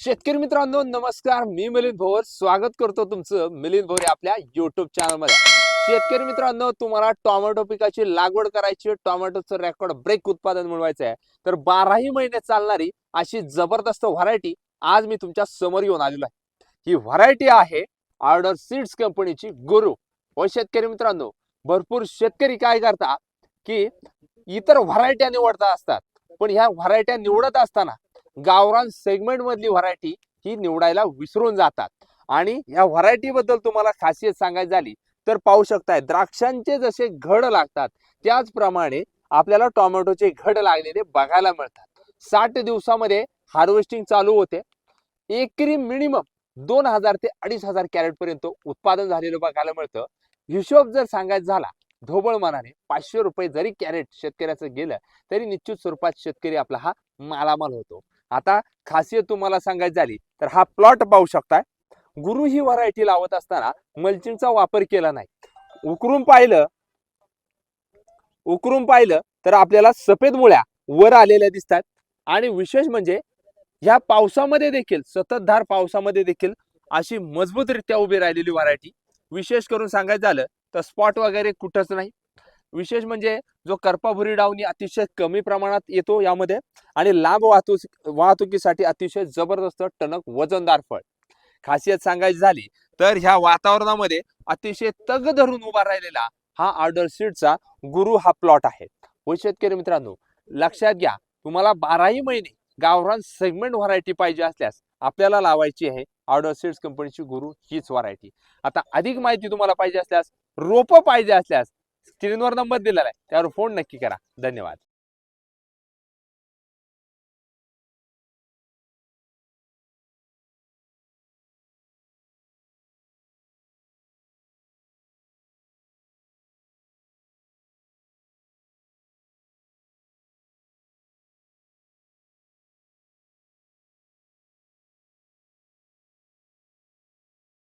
शेतकरी मित्रांनो नमस्कार. मी मिलिंद भोवर. स्वागत करतो तुमचं मिलिंद भोवर आपल्या युट्यूब चॅनलमध्ये शेतकरी मित्रांनो तुम्हाला टोमॅटो पिकाची लागवड करायची टोमॅटोचं रेकॉर्ड ब्रेक उत्पादन मिळवायचं आहे. तर बाराही महिने चालणारी अशी जबरदस्त व्हरायटी आज मी तुमच्यासमोर येऊन आलेलो आहे. ही व्हरायटी आहे ऑर्डर सीड्स कंपनीची गुरु. व शेतकरी मित्रांनो भरपूर शेतकरी काय करतात की इतर व्हरायट्या निवडता असतात. पण ह्या व्हरायट्या निवडत असताना गावरान सेगमेंट मधली व्हरायटी ही निवडायला विसरून जातात. आणि या व्हरायटी बद्दल तुम्हाला खासियत सांगायची झाली तर पाहू शकताय द्राक्षांचे जसे घड लागतात त्याचप्रमाणे आपल्याला टोमॅटोचे घड लागलेले बघायला मिळतात. साठ दिवसामध्ये हार्वेस्टिंग चालू होते. एकरी मिनिमम दोन हजार ते अडीच हजार कॅरेट पर्यंत उत्पादन झालेलं बघायला मिळतं. हिशोब जर सांगायचा झाला ढोबळ मनाने पाचशे रुपये जरी कॅरेट शेतकऱ्याचं गेलं तरी निश्चित स्वरूपात शेतकरी आपला हा मालामाल होतो. आता खासियत तुम्हाला सांगायची झाली तर हा प्लॉट पाहू शकताय. गुरु ही व्हरायटी लावत असताना मल्चिंगचा वापर केला नाही. उकरून पाहिलं उकरून पाहिलं तर आपल्याला सफेद मुळ्या वर आलेल्या दिसतात. आणि विशेष म्हणजे ह्या पावसामध्ये देखील सततधार पावसामध्ये देखील अशी मजबूतरित्या उभी राहिलेली व्हरायटी विशेष करून सांगायचं झालं तर स्पॉट वगैरे कुठंच नाही. विशेष म्हणजे जो करपाभुरी डावनी अतिशय कमी प्रमाणात येतो यामध्ये. आणि लांब वाहतूक वाहतुकीसाठी अतिशय जबरदस्त टणक वजनदार फळ. खासियत सांगायची झाली तर ह्या वातावरणामध्ये अतिशय तग धरून उभा राहिलेला हा ऑर्डर सीडचा गुरु हा प्लॉट आहे. व शेतकरी मित्रांनो लक्षात घ्या तुम्हाला बाराही महिने गावरान सेगमेंट व्हरायटी पाहिजे असल्यास आपल्याला लावायची आहे ऑर्डर सीड्स कंपनीची गुरु हीच व्हरायटी आता अधिक माहिती तुम्हाला पाहिजे असल्यास रोपं पाहिजे असल्यास स्क्रीनवर नंबर दिलेला आहे त्यावर फोन नक्की करा. धन्यवाद.